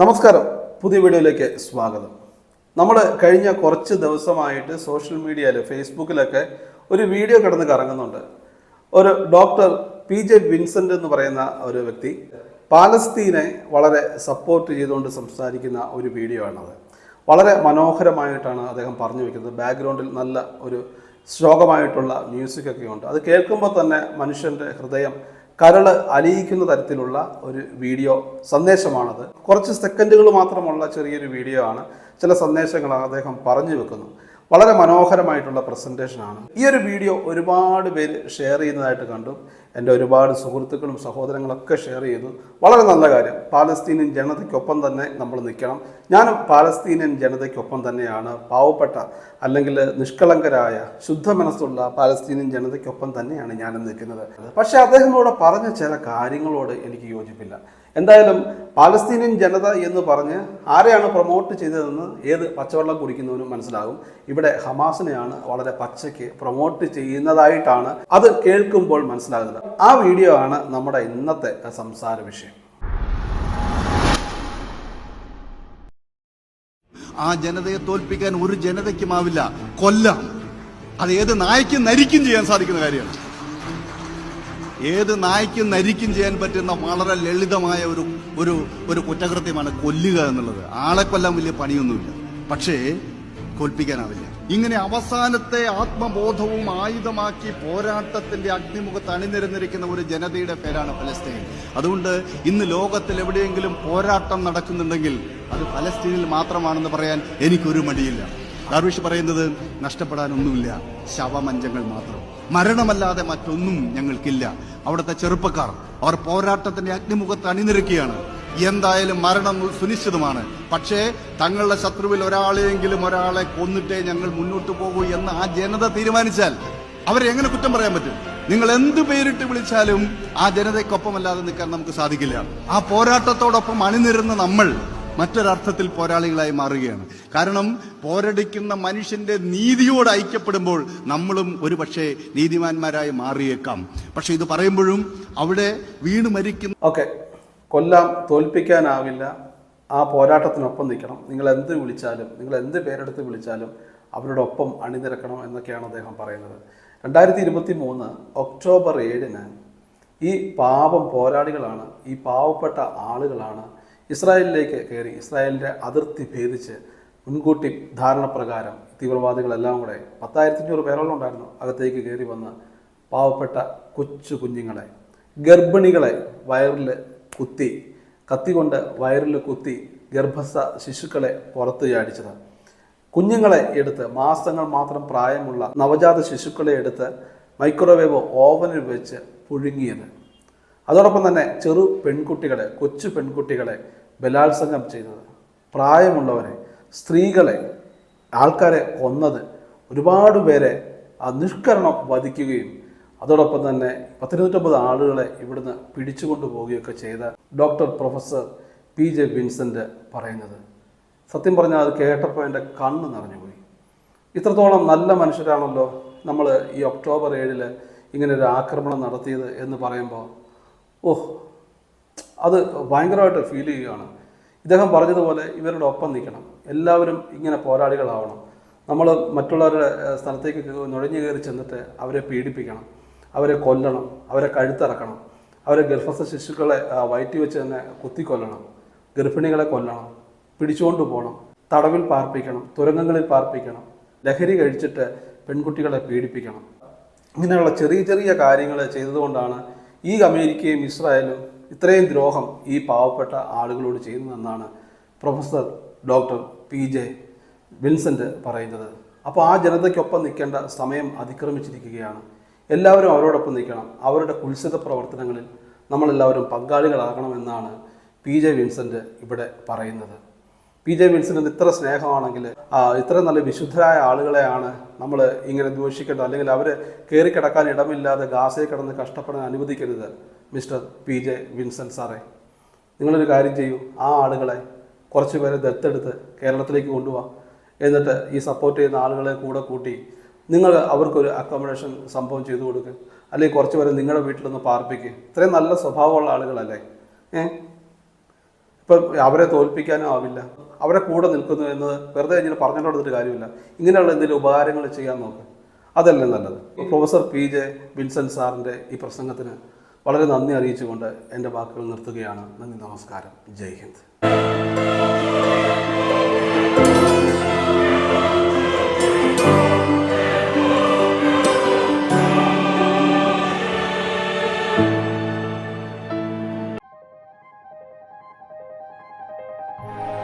നമസ്കാരം. പുതിയ വീഡിയോയിലേക്ക് സ്വാഗതം. നമ്മൾ കഴിഞ്ഞ കുറച്ച് ദിവസമായിട്ട് സോഷ്യൽ മീഡിയയിൽ ഫേസ്ബുക്കിലൊക്കെ ഒരു വീഡിയോ കിടന്ന് കറങ്ങുന്നുണ്ട്. ഒരു ഡോക്ടർ പി ജെ വിൻസെന്റ് എന്ന് പറയുന്ന ഒരു വ്യക്തി പാലസ്തീനെ വളരെ സപ്പോർട്ട് ചെയ്തുകൊണ്ട് സംസാരിക്കുന്ന ഒരു വീഡിയോ ആണത്. വളരെ മനോഹരമായിട്ടാണ് അദ്ദേഹം പറഞ്ഞു വെക്കുന്നത്. ബാക്ക്ഗ്രൗണ്ടിൽ നല്ല ഒരു ശ്ലോകമായിട്ടുള്ള മ്യൂസിക്കൊക്കെ ഉണ്ട്. അത് കേൾക്കുമ്പോൾ തന്നെ മനുഷ്യന്റെ ഹൃദയം കരൾ അലിയിക്കുന്ന തരത്തിലുള്ള ഒരു വീഡിയോ സന്ദേശമാണത്. കുറച്ച് സെക്കൻഡുകൾ മാത്രമുള്ള ചെറിയൊരു വീഡിയോ ആണ്. ചില സന്ദേശങ്ങൾ അദ്ദേഹം പറഞ്ഞു വെക്കുന്നു. വളരെ മനോഹരമായിട്ടുള്ള പ്രസന്റേഷനാണ് ഈ ഒരു വീഡിയോ ഒരുപാട് പേര് ഷെയർ ചെയ്യുന്നതായിട്ട് കണ്ടു. എന്റെ ഒരുപാട് സുഹൃത്തുക്കളും സഹോദരങ്ങളൊക്കെ ഷെയർ ചെയ്തു. വളരെ നല്ല കാര്യം. പാലസ്തീനിയൻ ജനതയ്ക്കൊപ്പം തന്നെ നമ്മൾ നിൽക്കണം. ഞാനും പാലസ്തീനിയൻ ജനതയ്ക്കൊപ്പം തന്നെയാണ്. പാവപ്പെട്ട അല്ലെങ്കിൽ നിഷ്കളങ്കരായ ശുദ്ധ മനസ്സുള്ള പാലസ്തീനിയൻ ജനതയ്ക്കൊപ്പം തന്നെയാണ് ഞാനും നിൽക്കുന്നത്. പക്ഷേ അദ്ദേഹം ഇവിടെ പറഞ്ഞ ചില കാര്യങ്ങളോട് എനിക്ക് യോജിപ്പില്ല. എന്തായാലും പാലസ്തീനിയൻ ജനത എന്ന് പറഞ്ഞ് ആരെയാണ് പ്രൊമോട്ട് ചെയ്തതെന്ന് ഏത് പച്ചവെള്ളം കുടിക്കുന്നവനും മനസ്സിലാകും. ഇവിടെ ഹമാസിനെയാണ് വളരെ പച്ചയ്ക്ക് പ്രൊമോട്ട് ചെയ്യുന്നതായിട്ടാണ് അത് കേൾക്കുമ്പോൾ മനസ്സിലാകുന്നത്. ആ വീഡിയോ ആണ് നമ്മുടെ ഇന്നത്തെ സംസാര വിഷയം. ആ ജനതയെ തോൽപ്പിക്കാൻ ഒരു ജനതയ്ക്കുമാവില്ല കൊല്ലാം. അത് ഏത് നായ്ക്കും നരിക്കും ചെയ്യാൻ സാധിക്കുന്ന കാര്യമാണ്. ഏത് നായ്ക്കും നരിക്കും ചെയ്യാൻ പറ്റുന്ന വളരെ ലളിതമായ ഒരു ഒരു ഒരു കുറ്റകൃത്യമാണ് കൊല്ലുക എന്നുള്ളത്. ആളെ കൊല്ലാൻ വലിയ പണിയൊന്നുമില്ല. പക്ഷേ തോൽപ്പിക്കാനാവില്ല. ഇങ്ങനെ അവസാനത്തെ ആത്മബോധവും ആയുധമാക്കി പോരാട്ടത്തിന്റെ അഗ്നിമുഖത്ത് അണിനിരന്നിരിക്കുന്ന ഒരു ജനതയുടെ പേരാണ് ഫലസ്തീൻ. അതുകൊണ്ട് ഇന്ന് ലോകത്തിൽ എവിടെയെങ്കിലും പോരാട്ടം നടക്കുന്നുണ്ടെങ്കിൽ അത് ഫലസ്തീനിൽ മാത്രമാണെന്ന് പറയാൻ എനിക്കൊരു മടിയില്ല. ദാർവിഷ് പറയുന്നത് നഷ്ടപ്പെടാനൊന്നുമില്ല ശവമഞ്ചങ്ങൾ മാത്രം. മരണമല്ലാതെ മറ്റൊന്നും ഞങ്ങൾക്കില്ല. അവിടുത്തെ ചെറുപ്പക്കാർ അവർ പോരാട്ടത്തിന്റെ അഗ്നിമുഖത്ത് അണിനിരക്കുകയാണ്. എന്തായാലും മരണം സുനിശ്ചിതമാണ്. പക്ഷേ തങ്ങളുടെ ശത്രുവിൽ ഒരാളെയെങ്കിലും ഒരാളെ കൊന്നിട്ടേ ഞങ്ങൾ മുന്നോട്ട് പോകൂ എന്ന് ആ ജനത തീരുമാനിച്ചാൽ അവരെ എങ്ങനെ കുറ്റം പറയാൻ പറ്റും? നിങ്ങൾ എന്ത് പേരിട്ട് വിളിച്ചാലും ആ ജനതയ്ക്കൊപ്പമല്ലാതെ നിൽക്കാൻ നമുക്ക് സാധിക്കില്ല. ആ പോരാട്ടത്തോടൊപ്പം അണിനിരുന്ന നമ്മൾ മറ്റൊരർത്ഥത്തിൽ പോരാളികളായി മാറുകയാണ്. കാരണം പോരടിക്കുന്ന മനുഷ്യന്റെ നീതിയോട് ഐക്യപ്പെടുമ്പോൾ നമ്മളും ഒരു പക്ഷേ നീതിമാന്മാരായി മാറിയേക്കാം. പക്ഷെ ഇത് പറയുമ്പോഴും അവിടെ വീണ് മരിക്കുന്ന ഓക്കെ കൊല്ലാം തോൽപ്പിക്കാനാവില്ല. ആ പോരാട്ടത്തിനൊപ്പം നിൽക്കണം. നിങ്ങൾ എന്ത് വിളിച്ചാലും നിങ്ങൾ എന്ത് പേരെടുത്ത് വിളിച്ചാലും അവരോടൊപ്പം അണിനിരക്കണം എന്നൊക്കെയാണ് അദ്ദേഹം പറയുന്നത്. രണ്ടായിരത്തി ഇരുപത്തി മൂന്ന് ഒക്ടോബർ ഏഴിന് ഈ പാപം പോരാളികളാണ് ഈ പാവപ്പെട്ട ആളുകളാണ് ഇസ്രായേലിലേക്ക് കയറി ഇസ്രായേലിന്റെ അതിർത്തി ഭേദിച്ച് മുൻകൂട്ടി ധാരണ പ്രകാരം തീവ്രവാദികളെല്ലാം കൂടെ പത്തായിരത്തി അഞ്ഞൂറ് പേരോളം ഉണ്ടായിരുന്നു അകത്തേക്ക് കയറി വന്ന് പാവപ്പെട്ട കൊച്ചു കുഞ്ഞുങ്ങളെ ഗർഭിണികളെ വയറിൽ കുത്തി കത്തി കൊണ്ട് വയറിൽ കുത്തി ഗർഭസ്ഥ ശിശുക്കളെ പുറത്ത് ചാടിച്ചത്. കുഞ്ഞുങ്ങളെ എടുത്ത് മാസങ്ങൾ മാത്രം പ്രായമുള്ള നവജാത ശിശുക്കളെ എടുത്ത് മൈക്രോവേവ് ഓവനിൽ വെച്ച് പുഴുങ്ങിയത്. അതോടൊപ്പം തന്നെ ചെറു പെൺകുട്ടികളെ കൊച്ചു പെൺകുട്ടികളെ ബലാത്സംഗം ചെയ്തത്. പ്രായമുള്ളവരെ സ്ത്രീകളെ ആൾക്കാരെ കൊന്നത് ഒരുപാട് പേരെ നിഷ്കരണം വധിക്കുകയും അതോടൊപ്പം തന്നെ പത്തിരുന്നൂറ്റമ്പത് ആളുകളെ ഇവിടുന്ന് പിടിച്ചുകൊണ്ടു പോവുകയൊക്കെ ചെയ്ത doctor professor P J Vincent പറയുന്നത്. സത്യം പറഞ്ഞാൽ അത് കേട്ടപ്പോൾ എന്റെ കണ്ണ് നിറഞ്ഞുപോയി. ഇത്രത്തോളം നല്ല മനുഷ്യരാണല്ലോ നമ്മൾ ഈ ഒക്ടോബർ ഏഴിൽ ഇങ്ങനെ ഒരു ആക്രമണം നടത്തിയത് എന്ന് പറയുമ്പോൾ. ഓഹ് അത് ഭയങ്കരമായിട്ട് ഫീൽ ചെയ്യുകയാണ്. ഇദ്ദേഹം പറഞ്ഞതുപോലെ ഇവരുടെ ഒപ്പം നിൽക്കണം. എല്ലാവരും ഇങ്ങനെ പോരാളികളാവണം. നമ്മൾ മറ്റുള്ളവരുടെ സ്ഥലത്തേക്ക് നുഴഞ്ഞു കയറി ചെന്നിട്ട് അവരെ പീഡിപ്പിക്കണം. അവരെ കൊല്ലണം അവരെ കഴുത്തിറക്കണം അവരെ ഗർഭസ്ഥ ശിശുക്കളെ വയറ്റി വെച്ച് തന്നെ കുത്തിക്കൊല്ലണം ഗർഭിണികളെ കൊല്ലണം പിടിച്ചുകൊണ്ട് പോകണം തടവിൽ പാർപ്പിക്കണം തുരങ്കങ്ങളിൽ പാർപ്പിക്കണം ലഹരി കഴിച്ചിട്ട് പെൺകുട്ടികളെ പീഡിപ്പിക്കണം. ഇങ്ങനെയുള്ള ചെറിയ ചെറിയ കാര്യങ്ങൾ ചെയ്തതുകൊണ്ടാണ് ഈ അമേരിക്കയും ഇസ്രായേലും ഇത്രയും ദ്രോഹം ഈ പാവപ്പെട്ട ആളുകളോട് ചെയ്യുന്നതെന്നാണ് professor doctor P J Vincent പറയുന്നത്. അപ്പോൾ ആ ജനതയ്ക്കൊപ്പം നിൽക്കേണ്ട സമയം അതിക്രമിച്ചിരിക്കുകയാണ്. എല്ലാവരും അവരോടൊപ്പം നിൽക്കണം. അവരുടെ കുൽസിത പ്രവർത്തനങ്ങളിൽ നമ്മളെല്ലാവരും പങ്കാളികളാകണമെന്നാണ് പി ജെ വിൻസെന്റ് ഇവിടെ പറയുന്നത്. പി ജെ വിൻസെന്റ് ഇത്ര സ്നേഹമാണെങ്കിൽ ഇത്ര നല്ല വിശുദ്ധരായ ആളുകളെയാണ് നമ്മൾ ഇങ്ങനെ ദൂഷിക്കേണ്ടത്. അല്ലെങ്കിൽ അവർ കയറി കിടക്കാൻ ഇടമില്ലാതെ ഗാസയിൽ കിടന്ന് കഷ്ടപ്പെടാൻ അനുവദിക്കരുത് മിസ്റ്റർ പി ജെ വിൻസെന്റ് സാറേ. നിങ്ങളൊരു കാര്യം ചെയ്യൂ. ആ ആളുകളെ കുറച്ച് പേരെ ദത്തെടുത്ത് കേരളത്തിലേക്ക് കൊണ്ടുപോകാം എന്നിട്ട് ഈ സപ്പോർട്ട് ചെയ്യുന്ന ആളുകളെ കൂടെ കൂട്ടി നിങ്ങൾ അവർക്കൊരു അക്കോമഡേഷൻ സംഭവം ചെയ്തു കൊടുക്കുക അല്ലെങ്കിൽ കുറച്ച് പേരെ നിങ്ങളുടെ വീട്ടിലൊന്ന് പാർപ്പിക്കുക ഇത്രയും നല്ല സ്വഭാവമുള്ള ആളുകളല്ലേ? ഏ? ഇപ്പം അവരെ തോൽപ്പിക്കാനും ആവില്ല. അവരെ കൂടെ നിൽക്കുന്നു എന്നത് വെറുതെ ഇങ്ങനെ പറഞ്ഞുകൊണ്ടിരുന്നിട്ട് കാര്യമില്ല. ഇങ്ങനെയുള്ള എന്തെങ്കിലും ഉപകാരങ്ങൾ ചെയ്യാൻ നോക്ക്. അതല്ലേ നല്ലത്. പ്രൊഫസർ പി ജെ വിൻസൻ സാറിന്റെ ഈ പ്രസംഗത്തിന് വളരെ നന്ദി അറിയിച്ചുകൊണ്ട് എന്റെ വാക്കുകൾ നിർത്തുകയാണ്. നന്ദി നമസ്കാരം. ജയ് ഹിന്ദ്. Bye.